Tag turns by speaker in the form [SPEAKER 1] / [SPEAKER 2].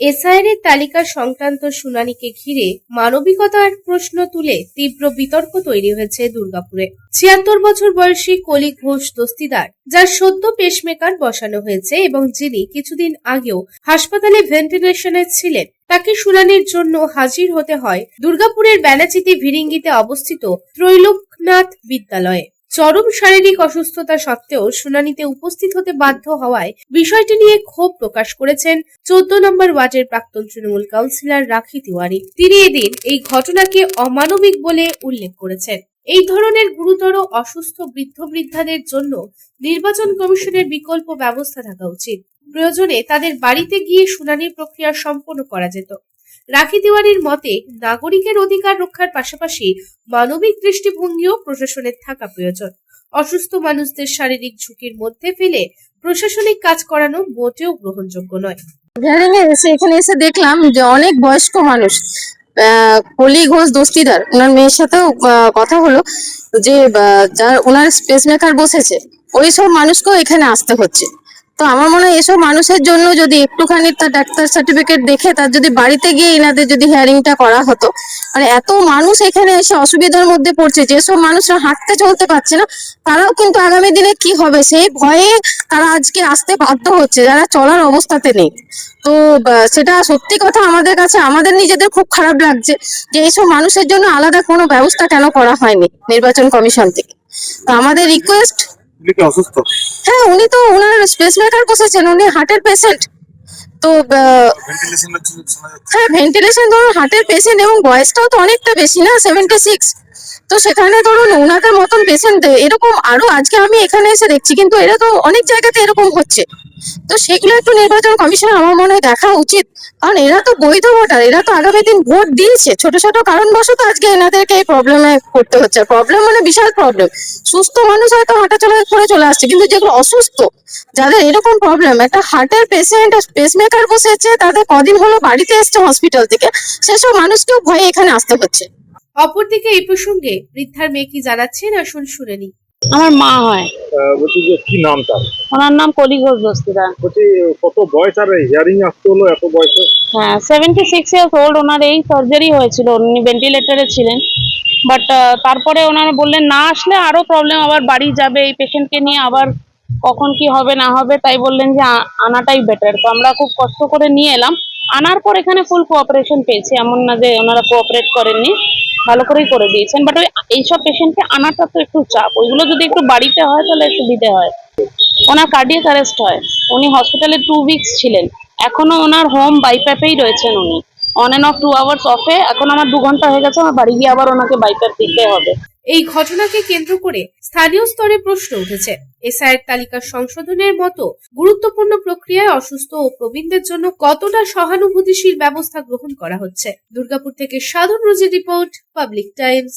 [SPEAKER 1] SIR তালিকা সংক্রান্ত শুনানিকে ঘিরে মানবিকতার প্রশ্ন তুলে তীব্র বিতর্ক তৈরি হয়েছে দুর্গাপুরে। ছিয়াত্তর বছর বয়সী কলি ঘোষ দস্তিদার, যার সদ্য পেসমেকার বসানো হয়েছে এবং যিনি কিছুদিন আগেও হাসপাতালে ভেন্টিলেশনে ছিলেন, তাকে শুনানির জন্য হাজির হতে হয় দুর্গাপুরের বেনাচিতি ভিরিঙ্গিতে অবস্থিত ত্রৈলোকনাথ বিদ্যালয়ে। চরম শারীরিক অসুস্থতা সত্ত্বেও শুনানিতে উপস্থিত হতে বাধ্য হওয়ায় বিষয়টি নিয়ে ক্ষোভ প্রকাশ করেছেন চোদ্দ নম্বর ওয়ার্ডের প্রাক্তন তৃণমূল কাউন্সিলর রাখি তিওয়ারি। তিনি এদিন এই ঘটনাকে অমানবিক বলে উল্লেখ করেছেন। এই ধরনের গুরুতর অসুস্থ বৃদ্ধ বৃদ্ধাদের জন্য নির্বাচন কমিশনের বিকল্প ব্যবস্থা থাকা উচিত। প্রয়োজনে তাদের বাড়িতে গিয়ে শুনানির প্রক্রিয়া সম্পন্ন করা যেত। রাখি তিওয়ারির মতে, নাগরিকের অধিকার রক্ষার পাশাপাশি মানবিক দৃষ্টিভঙ্গিও প্রশাসনের থাকা প্রয়োজন। অসুস্থ মানুষদের শারীরিক ঝুঁকির মধ্যে ফেলে প্রশাসনিক কাজ করানো মোটেও গ্রহণযোগ্য নয়।
[SPEAKER 2] এসে এখানে এসে দেখলাম যে অনেক বয়স্ক মানুষ কলি ঘোষ দস্তিদার, ওনার মেয়ের সাথেও কথা হলো যে যার, ওনার স্পেস মেকার বসেছে, ওই সব মানুষকেও এখানে আসতে হচ্ছে। তো আমার মনে হয় এসব মানুষের জন্য যদি একটুখানি তার ডাক্তার সার্টিফিকেট দেখে তার যদি বাড়িতে গিয়ে এনাদের যদি হিয়ারিংটা করা হতো। মানে এত মানুষ এখানে এসে অসুবিধার মধ্যে পড়ছে যেসব মানুষরা হাঁটতে চলতে পারছে না, তারাও কিন্তু আগামী দিনে কি হবে? সেই ভয়ে তারা আজকে আসতে বাধ্য হচ্ছে, যারা চলার অবস্থাতে নেই। তো সেটা সত্যি কথা আমাদের কাছে, আমাদের নিজেদের খুব খারাপ লাগছে যে এইসব মানুষের জন্য আলাদা কোনো ব্যবস্থা কেন করা হয়নি নির্বাচন কমিশন থেকে। তো আমাদের রিকোয়েস্ট
[SPEAKER 3] উনি কি অসুস্থ?
[SPEAKER 2] হ্যাঁ উনি তো ওনার স্পেস মেকার বসেছেন উনি হার্টের পেশেন্ট তো হ্যাঁ ভেন্টিলেশন ধরুন হার্টের পেশেন্ট এবং বয়সটাও তো অনেকটা বেশি না সেভেন্টি সিক্স তো সেখানে ধরুন ওনাদের মতন পেশেন্ট এরকম আরও আজকে আমি এখানে এসে দেখছি কিন্তু এরা তো অনেক জায়গাতে এরকম হচ্ছে। তো সেগুলো একটু নির্বাচন কমিশন আমার মনে হয় দেখা উচিত। কারণ এরা তো বৈধ ভোটার, এরা তো আগামী দিন ভোট দিয়েছে। ছোট ছোট কারণবশত আজকে এনাদেরকে এই প্রবলেমে পড়তে হচ্ছে। প্রবলেম মানে বিশাল প্রবলেম সুস্থ মানুষ হয়তো হাঁটা চলা করে চলে আসছে, কিন্তু যেগুলো অসুস্থ, যাদের এরকম প্রবলেম একটা হার্টের পেশেন্ট পেসমেকার বসেছে, তাদের কদিন হলো বাড়িতে এসছে হসপিটাল থেকে, সেসব মানুষকেও ভয়ে এখানে আসতে হচ্ছে।
[SPEAKER 1] অপরদিকে এই প্রসঙ্গে বৃদ্ধার মেয়ে কি জানাচ্ছেন? আসুন শুনে নিই।
[SPEAKER 4] আমার মা হয়।
[SPEAKER 3] বলছি যে কি নাম তার?
[SPEAKER 4] ওনার নাম কলি ঘোষ দস্তিদার
[SPEAKER 3] বলছি কত বয়স আর হিয়ারিং আসতে হলো এত বয়সে?
[SPEAKER 4] হ্যাঁ সেভেন্টি সিক্স ইয়ার্স ওল্ড ওনার এই সার্জারি হয়েছিল উনি ভেন্টিলেটরে ছিলেন। বাট তারপরে ওনারা বললেন না আসলে আরও প্রবলেম আবার বাড়ি যাবে এই পেশেন্টকে নিয়ে আবার কখন কি হবে না হবে তাই বললেন যে আনাটাই বেটার তো আমরা খুব কষ্ট করে নিয়ে এলাম। আনার পর এখানে ফুল কোঅপারেশন পেয়েছি এমন না যে ওনারা কোঅপারেট করেননি ভালো করেই করে দিয়েছেন। বাট ওই এইসব পেশেন্টকে আনাটা তো একটু চাপ। ওইগুলো যদি একটু বাড়িতে হয়, তাহলে সুবিধে হয়। ওনার কার্ডিয়াক অ্যারেস্ট হয়। উনি হসপিটালে টু উইকস ছিলেন। এখনও ওনার হোম বাইপ্যাপেই রয়েছেন উনি। On and off two hours অফে এখন আমার দু ঘণ্টা হয়ে গেছে, আমার বাড়ি গিয়ে আবার ওনাকে বাইপ্যাপ দিতে হবে।
[SPEAKER 1] এই ঘটনাকে কেন্দ্র করে স্থানীয় স্তরে প্রশ্ন উঠেছে। এসআইয়ের তালিকা সংশোধনের মতো গুরুত্বপূর্ণ প্রক্রিয়ায় অসুস্থ ও প্রবীণদের জন্য কতটা সহানুভূতিশীল ব্যবস্থা গ্রহণ করা হচ্ছে? দুর্গাপুর থেকে সাধন রোজি report, Public Times.